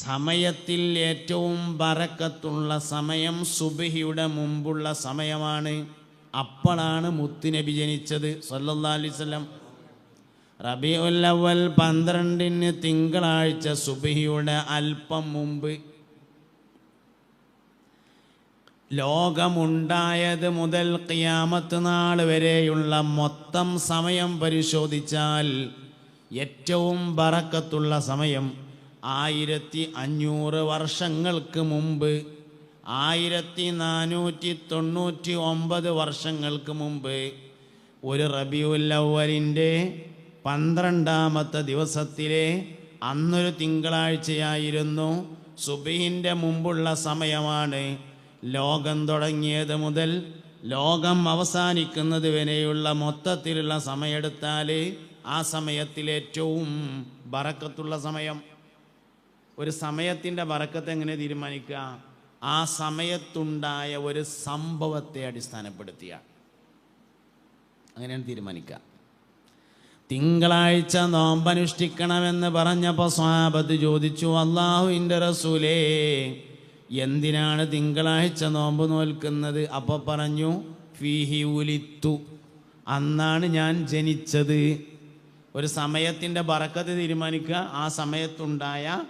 സമയത്തിൽ ഏറ്റവും ബറക്കത്തുള്ള സമയം സുബഹിയുടെ മുമ്പുള്ള സമയമാണ്. അപ്പോഴാണ് മുത്തുനബി ജനിച്ചത്. വസല്ലം. റബിഉൽ അവൽ പന്ത്രണ്ടിന് തിങ്കളാഴ്ച സുബഹിയുടെ അല്പം മുമ്പ് ലോകമുണ്ടായത് മുതൽ ഖിയാമത്ത് നാൾ വരെയുള്ള മൊത്തം സമയം പരിശോധിച്ചാൽ ഏറ്റവും ബറക്കത്തുള്ള സമയം ആയിരത്തി അഞ്ഞൂറ് വർഷങ്ങൾക്ക് മുമ്പ് ആയിരത്തി നാനൂറ്റി തൊണ്ണൂറ്റി ഒമ്പത് വർഷങ്ങൾക്ക് മുമ്പ് ഒരു റബിയുല്ലവലിന്റെ പന്ത്രണ്ടാമത്തെ ദിവസത്തിലെ അന്നൊരു തിങ്കളാഴ്ചയായിരുന്നു സുബീന്റെ മുമ്പുള്ള സമയമാണ്. ലോകം തുടങ്ങിയത് മുതൽ ലോകം അവസാനിക്കുന്നത് വരെയുള്ള മൊത്തത്തിലുള്ള സമയമെടുത്താൽ ആ സമയത്തിൽ ഏറ്റവും ബറക്കത്തുള്ള സമയം. ഒരു സമയത്തിന്റെ വറക്കത്ത് എങ്ങനെ തീരുമാനിക്കുക? ആ സമയത്തുണ്ടായ ഒരു സംഭവത്തെ അടിസ്ഥാനപ്പെടുത്തിയാണ് അങ്ങനെയാണ് തീരുമാനിക്കുക. തിങ്കളാഴ്ച നോമ്പനുഷ്ഠിക്കണമെന്ന് പറഞ്ഞപ്പോൾ സ്വാപത്ത് ചോദിച്ചു അള്ളാഹുവിന്റെ റസൂലേ എന്തിനാണ് തിങ്കളാഴ്ച നോമ്പ് നോൽക്കുന്നത്? അപ്പോൾ പറഞ്ഞു ഫീഹി ഉലിത്തു അന്നാണ് ഞാൻ ജനിച്ചത്. ഒരു സമയത്തിന്റെ ബറക്കത്ത് തീരുമാനിക്കുക ആ സമയത്തുണ്ടായ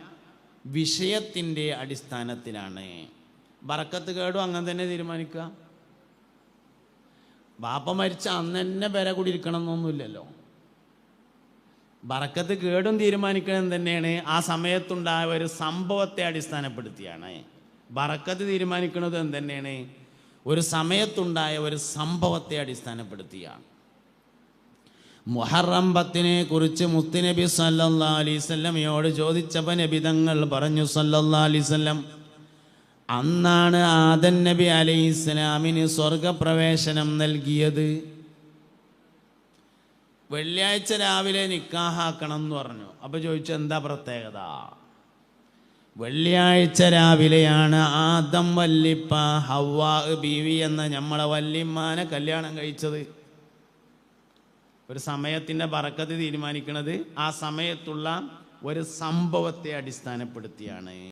വിഷയത്തിന്റെ അടിസ്ഥാനത്തിലാണ്. ബറക്കത്ത് കേടും അങ്ങനെ തന്നെ തീരുമാനിക്കുക. ബാപ്പ മരിച്ച അന്ന് തന്നെ പെര കുടിയിരിക്കണം എന്നൊന്നുമില്ലല്ലോ ബറക്കത്ത് കേടും തീരുമാനിക്കണം തന്നെയാണ്. ആ സമയത്തുണ്ടായ ഒരു സംഭവത്തെ അടിസ്ഥാനപ്പെടുത്തിയാണ്. ബറക്കത്ത് തീരുമാനിക്കുന്നത് എന്തെന്നെയാണ് ഒരു സമയത്തുണ്ടായ ഒരു സംഭവത്തെ അടിസ്ഥാനപ്പെടുത്തിയാണ്. മുഹറം പത്തിനെ കുറിച്ച് മുത്തുനബി സല്ലാ അലൈവല്ലമയോട് ചോദിച്ചപ്പോൾ നബിതങ്ങൾ പറഞ്ഞു സല്ലാ അലൈവല്ലം അന്നാണ് ആദൻ നബി അലൈഹി ഇസ്ലാമിന് സ്വർഗപ്രവേശനം നൽകിയത്. വെള്ളിയാഴ്ച രാവിലെ നിക്കാഹാക്കണം എന്ന് പറഞ്ഞു. അപ്പോൾ ചോദിച്ചു എന്താ പ്രത്യേകത? വെള്ളിയാഴ്ച രാവിലെയാണ് ആദം വല്ലിപ്പ ഹവ്വാ ബീവി എന്ന നമ്മളെ വല്ലിമ്മാനെ കല്യാണം കഴിച്ചത്. ഒരു സമയത്തിന്റെ ബറക്കത്ത് തീരുമാനിക്കുന്നത് ആ സമയത്തുള്ള ഒരു സംഭവത്തെ അടിസ്ഥാനപ്പെടുത്തിയാണ്.